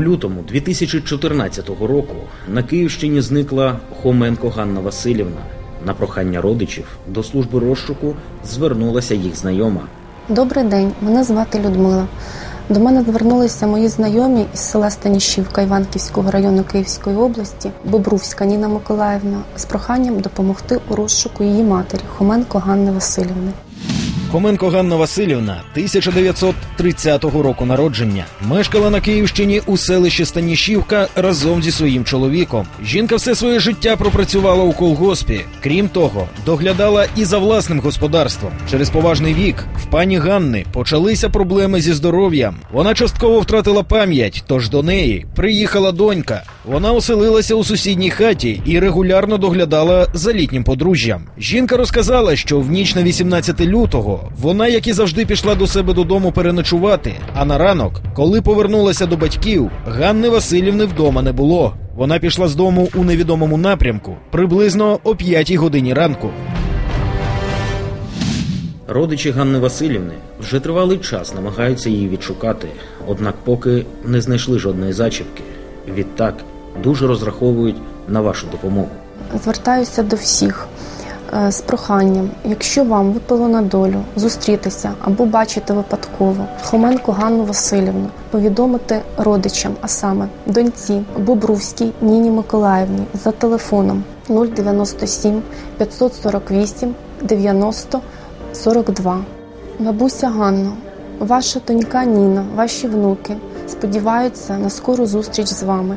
лютому 2014 року на Київщині зникла Хоменко Ганна Васильівна. На прохання родичів до служби розшуку звернулася їх знайома. Добрий день, мене звати Людмила. До мене звернулися мої знайомі із села Станішівка Іванківського району Київської області, Бобрувська Ніна Миколаївна, з проханням допомогти у розшуку її матері Хоменко Ганни Васильівни. Хоменко Ганна Васильівна 1930 року народження мешкала на Київщині у селищі Станішівка разом зі своїм чоловіком. Жінка все своє життя пропрацювала у колгоспі. Крім того, доглядала і за власним господарством. Через поважний вік в пані Ганни почалися проблеми зі здоров'ям. Вона частково втратила пам'ять, тож до неї приїхала донька. Вона оселилася у сусідній хаті і регулярно доглядала за літнім подружжям. Жінка розказала, що в ніч на 18 лютого вона, як і завжди, пішла до себе додому переночувати. А на ранок, коли повернулася до батьків, Ганни Васильівни вдома не було. Вона пішла з дому у невідомому напрямку приблизно о 5 годині ранку. Родичі Ганни Васильівни вже тривалий час намагаються її відшукати, однак поки не знайшли жодної зачіпки. Відтак дуже розраховують на вашу допомогу. Звертаюся до всіх з проханням, якщо вам випало на долю зустрітися або бачити випадково Хоменко Ганну Васильівну, повідомити родичам, а саме доньці Бобрувській Ніні Миколаївні за телефоном 097 548 90 42. Бабуся Ганно, ваша донька Ніна, ваші внуки сподіваються на скору зустріч з вами.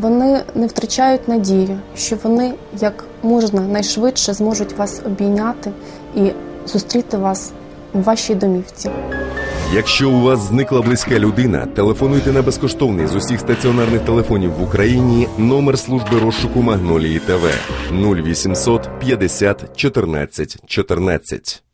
Вони не втрачають надію, що вони як можна найшвидше зможуть вас обійняти і зустріти вас у вашій домівці. Якщо у вас зникла близька людина, телефонуйте на безкоштовний з усіх стаціонарних телефонів в Україні номер служби розшуку Магнолії ТВ 0800 50 14 14.